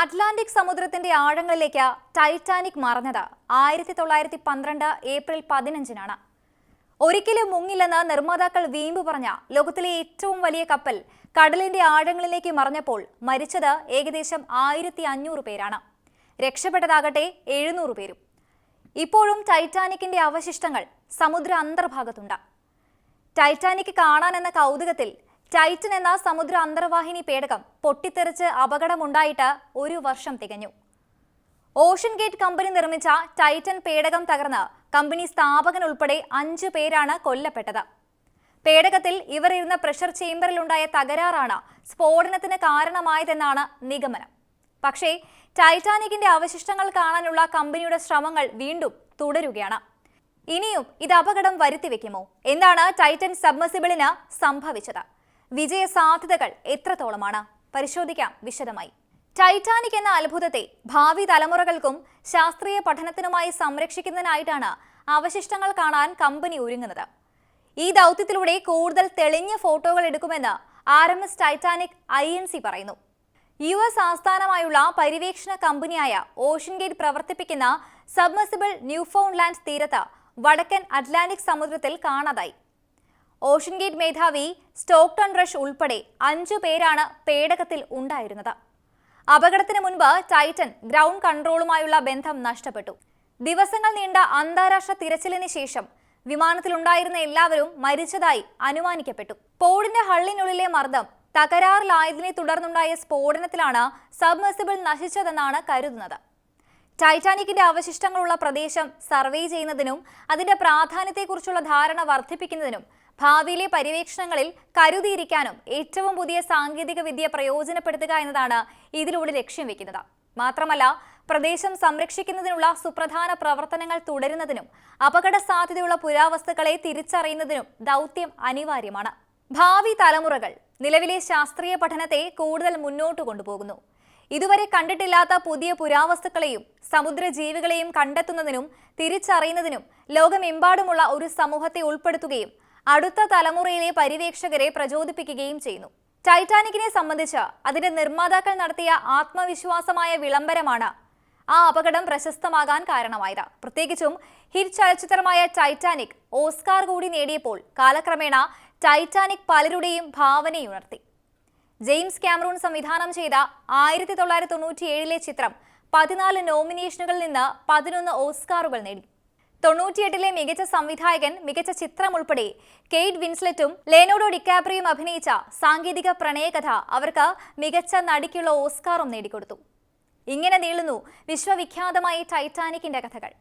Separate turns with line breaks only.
Atlantic സമുദ്രത്തിന്റെ ആഴങ്ങളിലേക്ക് Titanic മറഞ്ഞത് ആയിരത്തി തൊള്ളായിരത്തി പന്ത്രണ്ട് ഏപ്രിൽ പതിനഞ്ചിനാണ്. ഒരിക്കലും മുങ്ങില്ലെന്ന് നിർമ്മാതാക്കൾ വീമ്പ് പറഞ്ഞ ലോകത്തിലെ ഏറ്റവും വലിയ കപ്പൽ കടലിന്റെ ആഴങ്ങളിലേക്ക് മറഞ്ഞപ്പോൾ മരിച്ചത് ഏകദേശം ആയിരത്തി അഞ്ഞൂറ് പേരാണ്. രക്ഷപ്പെട്ടതാകട്ടെ എഴുന്നൂറ് പേരും. ഇപ്പോഴും ടൈറ്റാനിക്കിന്റെ അവശിഷ്ടങ്ങൾ സമുദ്ര അന്തർഭാഗത്തുണ്ട്. ടൈറ്റാനിക് കാണാനെന്ന കൗതുകത്തിൽ ടൈറ്റൻ എന്ന സമുദ്ര അന്തർവാഹിനി പേടകം പൊട്ടിത്തെറിച്ച് അപകടമുണ്ടായിട്ട് ഒരു വർഷം തികഞ്ഞു. ഓഷൻ ഗേറ്റ് കമ്പനി നിർമ്മിച്ച ടൈറ്റൻ പേടകം തകർന്ന് കമ്പനി സ്ഥാപകൻ ഉൾപ്പെടെ അഞ്ചു പേരാണ് കൊല്ലപ്പെട്ടത്. പേടകത്തിൽ ഇവർ ഇരുന്ന പ്രഷർ ചേംബറിലുണ്ടായ തകരാറാണ് സ്ഫോടനത്തിന് കാരണമായതെന്നാണ് നിഗമനം. പക്ഷേ ടൈറ്റാനിക്കിന്റെ അവശിഷ്ടങ്ങൾ കാണാനുള്ള കമ്പനിയുടെ ശ്രമങ്ങൾ വീണ്ടും തുടരുകയാണ്. ഇനിയും ഇത് അപകടം വരുത്തിവെക്കുമോ? എന്താണ് ടൈറ്റൻ സബ്മസിബിളിന് സംഭവിച്ചത്? വിജയ സാധ്യതകൾ എത്രത്തോളമാണ്? പരിശോധിക്കാം വിശദമായി. ടൈറ്റാനിക് എന്ന അത്ഭുതത്തെ ഭാവി തലമുറകൾക്കും ശാസ്ത്രീയ പഠനത്തിനുമായി സംരക്ഷിക്കുന്നതിനായിട്ടാണ് അവശിഷ്ടങ്ങൾ കാണാൻ കമ്പനി ഒരുങ്ങുന്നത്. ഈ ദൗത്യത്തിലൂടെ കൂടുതൽ തെളിഞ്ഞ ഫോട്ടോകൾ എടുക്കുമെന്ന് R M S Titanic I N C പറയുന്നു. യു എസ് ആസ്ഥാനമായുള്ള പര്യവേക്ഷണ കമ്പനിയായ ഓഷ്യൻ ഗേറ്റ് പ്രവർത്തിപ്പിക്കുന്ന സബ്മസിബിൾ ന്യൂഫൗണ്ട്ലാൻഡ് തീരത്ത് വടക്കൻ അറ്റ്ലാന്റിക് സമുദ്രത്തിൽ കാണാതായി. ഓഷ്യൻ ഗേറ്റ് മേധാവി സ്റ്റോക്ടൺ റഷ് ഉൾപ്പെടെ അഞ്ചു പേരാണ് പേടകത്തിൽ ഉണ്ടായിരുന്നത്. അപകടത്തിന് മുൻപ് ടൈറ്റൻ ഗ്രൗണ്ട് കൺട്രോളുമായുള്ള ബന്ധം നഷ്ടപ്പെട്ടു. ദിവസങ്ങൾ നീണ്ട അന്താരാഷ്ട്ര തിരച്ചിലിന് ശേഷം വിമാനത്തിലുണ്ടായിരുന്ന എല്ലാവരും മരിച്ചതായി അനുമാനിക്കപ്പെട്ടു. പോഡിന്റെ ഹള്ളിനുള്ളിലെ മർദ്ദം തകരാറിലായതിനെ തുടർന്നുണ്ടായ സ്ഫോടനത്തിലാണ് സബ്മെസിബിൾ നശിച്ചതെന്നാണ് കരുതുന്നത്. ടൈറ്റാനിക്കിന്റെ അവശിഷ്ടങ്ങളുള്ള പ്രദേശം സർവേ ചെയ്യുന്നതിനും അതിന്റെ പ്രാധാന്യത്തെക്കുറിച്ചുള്ള ധാരണ വർദ്ധിപ്പിക്കുന്നതിനും ഭാവിയിലെ പര്യവേക്ഷണങ്ങളിൽ കരുതിയിരിക്കാനും ഏറ്റവും പുതിയ സാങ്കേതിക വിദ്യ പ്രയോജനപ്പെടുത്തുക എന്നതാണ് ഇതിലൂടെ ലക്ഷ്യം വെക്കുന്നത്. മാത്രമല്ല പ്രദേശം സംരക്ഷിക്കുന്നതിനുള്ള സുപ്രധാന പ്രവർത്തനങ്ങൾ തുടരുന്നതിനും അപകട സാധ്യതയുള്ള പുരാവസ്തുക്കളെ തിരിച്ചറിയുന്നതിനും ദൗത്യം അനിവാര്യമാണ്. ഭാവി തലമുറകൾ നിലവിലെ ശാസ്ത്രീയ പഠനത്തെ കൂടുതൽ മുന്നോട്ട് കൊണ്ടുപോകുന്നു. ഇതുവരെ കണ്ടിട്ടില്ലാത്ത പുതിയ പുരാവസ്തുക്കളെയും സമുദ്രജീവികളെയും കണ്ടെത്തുന്നതിനും തിരിച്ചറിയുന്നതിനും ലോകമെമ്പാടുമുള്ള ഒരു സമൂഹത്തെ ഉൾപ്പെടുത്തുകയും അടുത്ത തലമുറയിലെ പരിവേക്ഷകരെ പ്രചോദിപ്പിക്കുകയും ചെയ്യുന്നു. ടൈറ്റാനിക്കിനെ സംബന്ധിച്ച് അതിന്റെ നിർമ്മാതാക്കൾ നടത്തിയ ആത്മവിശ്വാസമായ വിളംബരമാണ് ആ അപകടം പ്രശസ്തമാകാൻ കാരണമായത്. പ്രത്യേകിച്ചും ഹിറ്റ് ചലച്ചിത്രമായ ടൈറ്റാനിക് ഓസ്കാർ കൂടി നേടിയപ്പോൾ കാലക്രമേണ ടൈറ്റാനിക് പലരുടെയും ഭാവനയുണർത്തി. ജെയിംസ് ക്യാമറൂൺ സംവിധാനം ചെയ്ത ആയിരത്തി തൊള്ളായിരത്തി തൊണ്ണൂറ്റിയേഴിലെ ചിത്രം പതിനാല് നോമിനേഷനുകളിൽ നിന്ന് പതിനൊന്ന് ഓസ്കാറുകൾ നേടി. തൊണ്ണൂറ്റിയെട്ടിലെ മികച്ച സംവിധായകൻ മികച്ച ചിത്രം ഉൾപ്പെടെ കെയ്റ്റ് വിൻസ്ലെറ്റും ലേനോഡോ ഡിക്കാപ്രിയും അഭിനയിച്ച സാങ്കേതിക പ്രണയകഥ അവർക്ക് മികച്ച നടിക്കുള്ള ഓസ്കാറും നേടിക്കൊടുത്തു. ഇങ്ങനെ നീളുന്നു വിശ്വവിഖ്യാതമായ ടൈറ്റാനിക്കിന്റെ കഥകൾ.